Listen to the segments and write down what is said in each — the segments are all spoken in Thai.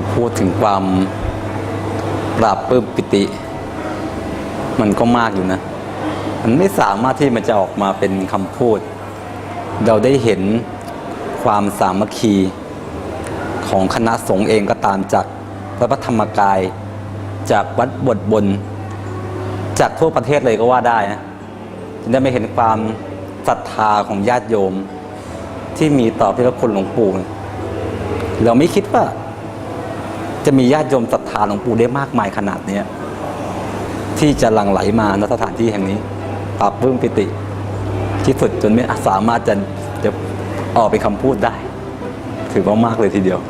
จะพูดถึงความปราบปลื้มปิติ มันก็มากอยู่นะ มันไม่สามารถที่มันจะออกมาเป็นคำพูด เราได้เห็นความสามัคคีของคณะสงฆ์เองก็ตามจากวัดพระธรรมกาย จากวัดบทบน จากทั่วประเทศเลยก็ว่าได้นะจะได้ไม่เห็นความศรัทธาของญาติโยม ที่มีต่อพระคุณหลวงปู่เราไม่คิดว่า จะมีญาติโยมศรัทธาหลวงปู่ได้มากมายขนาดเนี้ยที่จะหลั่งไหลมาณสถานที่แห่งนี้ปราบปลื้มปิติ ที่สุดจนไม่สามารถจะจะออกเป็นคำพูดได้ ถือว่ามากเลยทีเดียว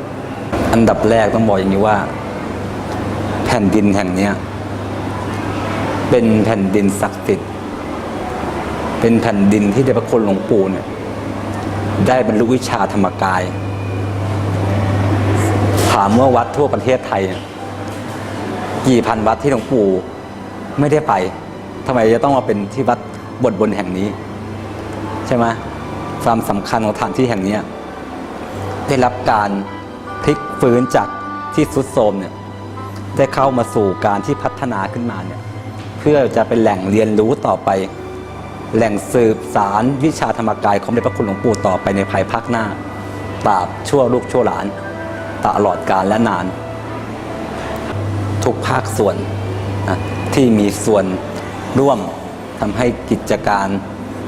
อันดับแรกต้องบอกอย่างนี้ว่า แผ่นดินแห่งนี้เป็นแผ่นดินศักดิ์สิทธิ์เป็นแผ่นดินที่ได้พระคุณหลวงปู่เนี่ยได้บรรลุวิชาธรรมกาย ถามว่าวัดทั่วประเทศไทย กี่พันวัดที่หลวงปู่ไม่ได้ไปทำไมจะต้องมาเป็นที่วัดบทบนแห่งนี้ ใช่ไหมความสำคัญของสถานที่แห่งเนี้ได้รับการพลิกฟื้นจากที่สุดโทรมเนี่ยได้เข้ามาสู่การที่พัฒนาขึ้นมาเนี่ยเพื่อจะเป็นแหล่งเรียนรู้ต่อไป แหล่งสืบสารวิชาธรรมกายของพระคุณหลวงปู่ต่อไปในภายภาคหน้าตราบชั่วลูกชั่วหลาน ตลอดกาลและนาน ทุกภาคส่วนนะที่มีส่วนร่วมทำให้กิจการ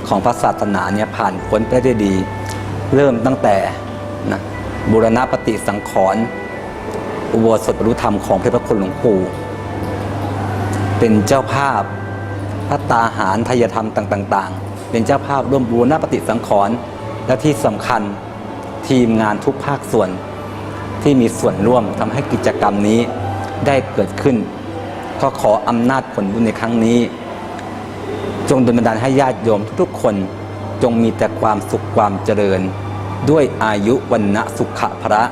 ของพระศาสนาเนี่ยผ่านพ้นไปได้ดี เริ่มตั้งแต่นะบุรณปฏิสังขรณ์อุโบสถบรรลุธรรมของพระคุณหลวงปู่เป็นเจ้าภาพพระตาหารทายธรรมต่าง ๆ เป็นเจ้าภาพร่วมบูรณปฏิสังขรณ์และที่สำคัญทีมงานทุกภาคส่วน ที่มีส่วนร่วมทำให้กิจกรรมนี้ได้เกิดขึ้นก็ขออำนาจผลบุญในครั้งนี้ จงดลบันดาลให้ญาติโยมทุกๆคนจงมีแต่ความสุขความเจริญ ด้วยอายุวันนะสุขะพระ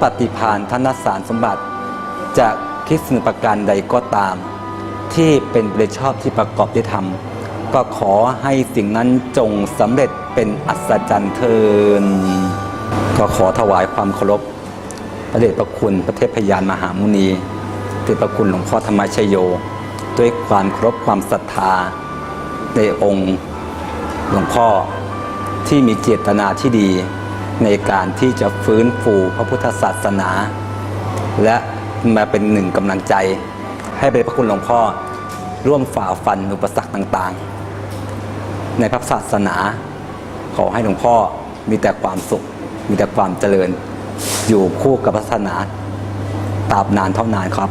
ปฏิพานธนสารสมบัติจะคิดสิ่งประการใดก็ตาม ที่เป็นไปชอบที่ประกอบด้วยธรรม ก็ขอให้สิ่งนั้นจงสำเร็จเป็นอัศจรรย์เทิน ก็ขอถวายความเคารพ พระเดชพระคุณพระเทพยานมหามุนีเดชพระคุณหลวงพ่อธรรมชโย ด้วยความเคารพความศรัทธาในองค์หลวงพ่อที่มีเจตนาที่ดีในการที่จะฟื้นฟูพระพุทธศาสนา และมาเป็นหนึ่งกำลังใจ ให้พระเดชพระคุณหลวงพ่อร่วมฝ่าฟันอุปสรรคต่างๆ ในพระศาสนา ขอให้หลวงพ่อมีแต่ความสุข มีแต่ความเจริญ อยู่คู่กับศาสนาตราบนานเท่านานครับ